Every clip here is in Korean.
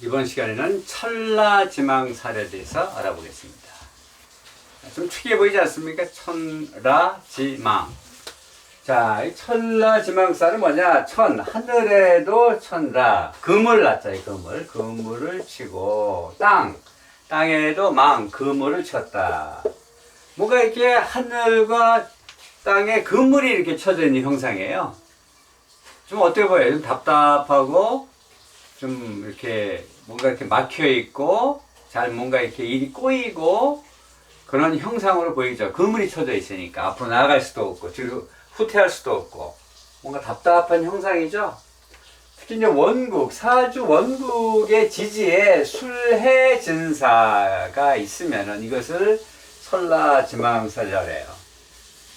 이번 시간에는 천라지망살에 대해서 알아보겠습니다. 좀 특이해 보이지 않습니까? 천라지망. 자, 이 천라지망살은 뭐냐? 천, 하늘에도 천라. 금을 낳자요, 금을. 금을 치고, 땅, 땅에도 망, 금을 쳤다. 뭔가 이렇게 하늘과 땅에 그물이 이렇게 쳐져 있는 형상이에요. 좀 어때 보여요? 좀 답답하고, 좀 이렇게 뭔가 이렇게 막혀 있고 잘 뭔가 이렇게 일이 꼬이고 그런 형상으로 보이죠. 그물이 쳐져 있으니까 앞으로 나아갈 수도 없고 뒤로 후퇴할 수도 없고 뭔가 답답한 형상이죠. 특히 이제 원국 사주 원국의 지지에 술해 진사가 있으면은 이것을 설라 지망설이라고 해요.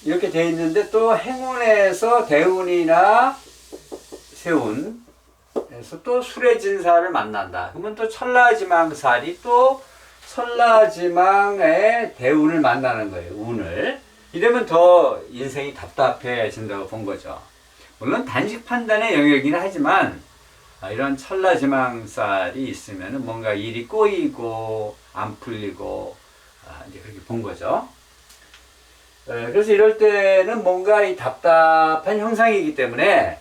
이렇게 돼 있는데 또 행운에서 대운이나 세운 그래서 또 수레진사를 만난다. 그러면 또 천라지망살이 또 천라지망의 대운을 만나는 거예요. 운을. 이러면 더 인생이 답답해진다고 본 거죠. 물론 단식 판단의 영역이긴 하지만 아, 이런 천라지망살이 있으면 뭔가 일이 꼬이고 안 풀리고 아, 이제 그렇게 본 거죠. 에, 그래서 이럴 때는 뭔가 이 답답한 형상이기 때문에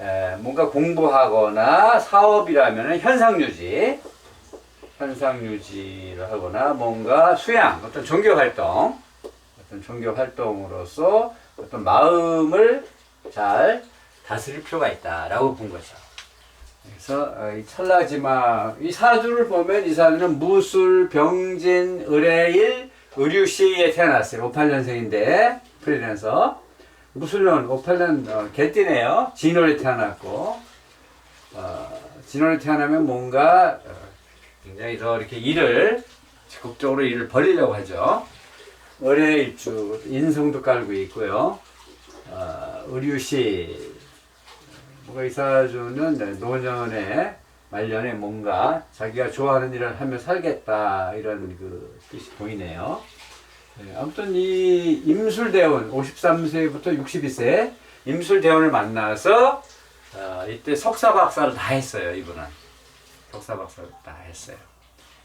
에, 뭔가 공부하거나 사업이라면 현상 유지, 현상 유지를 하거나 뭔가 수양, 어떤 종교 활동, 어떤 종교 활동으로서 어떤 마음을 잘 다스릴 필요가 있다라고 본 거죠. 그래서 어, 이 찰나지마 이 사주를 보면 이 사주는 무술, 병진, 의뢰일, 의류시에 태어났어요. 58년생인데 프리랜서. 무술은 58년 어, 개띠네요. 진월에 태어났고 어, 진월에 태어나면 뭔가 어, 굉장히 더 이렇게 일을 적극적으로 일을 벌리려고 하죠. 의뢰일주 인성도 깔고 있고요. 어, 의류시 뭔가 이 사주는 노년에 말년에 뭔가 자기가 좋아하는 일을 하며 살겠다 이런 그 뜻이 보이네요. 네, 아무튼 이 임술대원 53세부터 62세 임술대원을 만나서 어, 이때 석사 박사를 다 했어요 이분은 석사 박사를 다 했어요.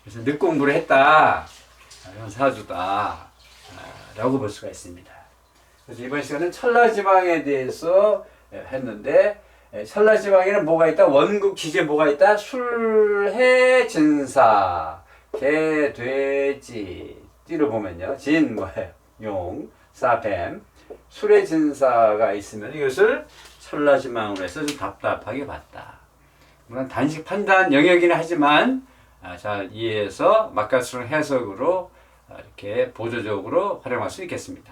그래서 늦 공부를 했다 아, 이런 사주다 아, 라고 볼 수가 있습니다. 그래서 이번 시간은 천라지방에 대해서 예, 했는데 예, 천라지방에는 뭐가 있다? 원국 기재 뭐가 있다? 술해 진사 개 돼지 띠로 보면요 진 뭐예요? 용 사 뱀 술해 진사가 있으면 이것을 천라지방으로 해서 좀 답답하게 봤다. 물론 단식 판단 영역이긴 하지만 아, 잘 이해해서 막가수를 해석으로 아, 이렇게 보조적으로 활용할 수 있겠습니다.